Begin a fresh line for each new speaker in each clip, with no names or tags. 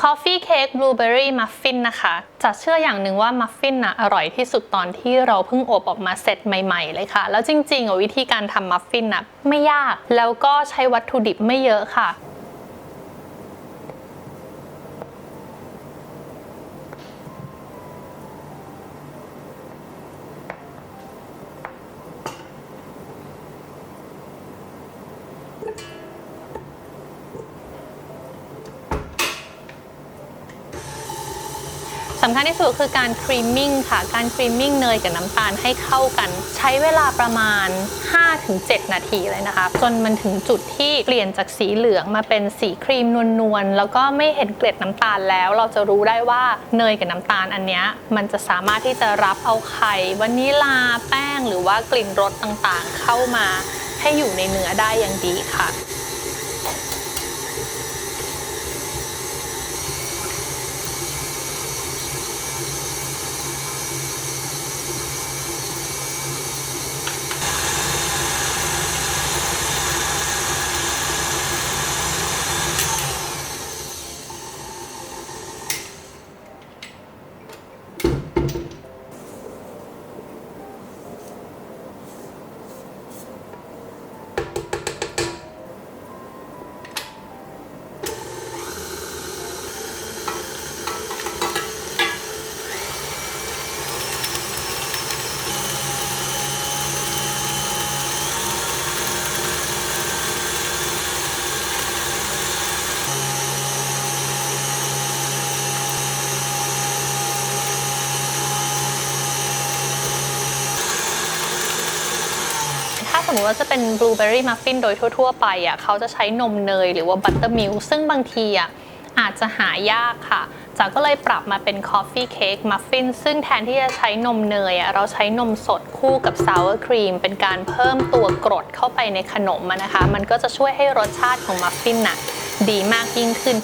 คอฟฟี่เค้กบลูเบอรี่มัฟฟินนะคะ จะเชื่ออย่างหนึ่งว่ามัฟฟินน่ะอร่อยที่สุดตอนที่เราเพิ่งอบออกมาเสร็จใหม่ๆเลยค่ะ แล้วจริงๆวิธีการทำมัฟฟินน่ะไม่ยาก แล้วก็ใช้วัตถุดิบไม่เยอะค่ะ สำคัญที่สุดคือการครีมมิ่งค่ะ การครีมมิ่งเนยกับน้ำตาลให้เข้ากัน ใช้เวลาประมาณ 5-7 นาทีเลยนะคะ จนมันถึงจุดที่เปลี่ยนจากสีเหลืองมาเป็นสีครีมนวลๆ แล้วก็ไม่เห็นเกล็ดน้ำตาลแล้ว เราจะรู้ได้ว่าเนยกับน้ำตาลอันเนี้ยมันจะสามารถที่จะรับเอาไข่วานิลาแป้ง หรือว่ากลิ่นรสต่างๆ เข้ามาให้อยู่ในเนื้อได้อย่างดีค่ะ มมติว่าจะเป็นบลูเบอร์รี่มัฟฟินโดยทั่ว ๆ ไปอะเขาจะใช้นมเนยหรือว่าบัตเตอร์มิลซึ่งบางทีอะอาจจะหายากค่ะจากก็เลยปรับมาเป็นคอฟฟี่เค้กมัฟฟินซึ่งแทนที่จะใช้นมเนยอะเราใช้นมสดคู่กับซาวร์ครีมเป็นการเพิ่มตัวกรดเข้าไปในขนมนะคะ มันก็จะช่วยให้รสชาติของมัฟฟินน่ะดีมากยิ่งขึ้น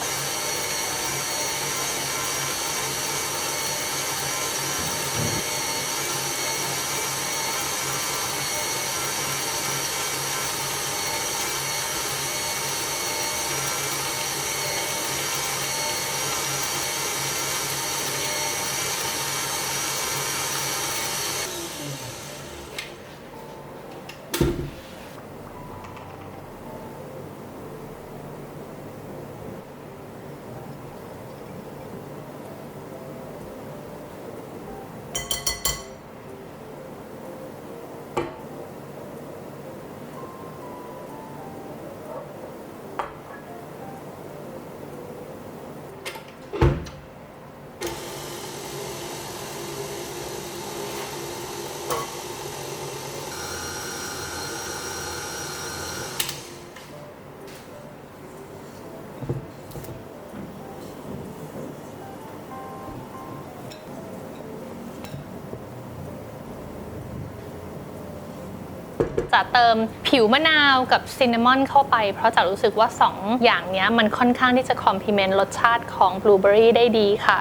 จะเติมผิวมะนาวกับซินนามอนเข้าไป เพราะจะรู้สึกว่า 2 อย่างนี้มันค่อนข้างที่จะคอมพลีเมนต์รสชาติของบลูเบอรี่ได้ดีค่ะ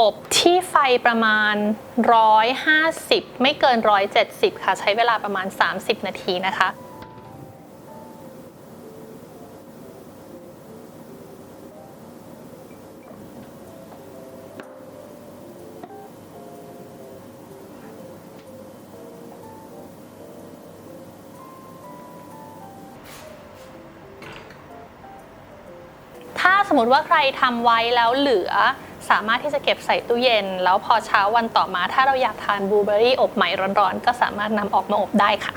อบที่ไฟประมาณ 150 ไม่เกิน 170 ค่ะ ใช้เวลาประมาณ 30 นาทีนะคะสมมติว่าใครทำไว้แล้วเหลือ สามารถที่จะเก็บใส่ตู้เย็น แล้วพอเช้าวันต่อมาถ้าเราอยากทานบลูเบอรี่อบใหม่ร้อนๆ ก็สามารถนำออกมาอบได้ค่ะ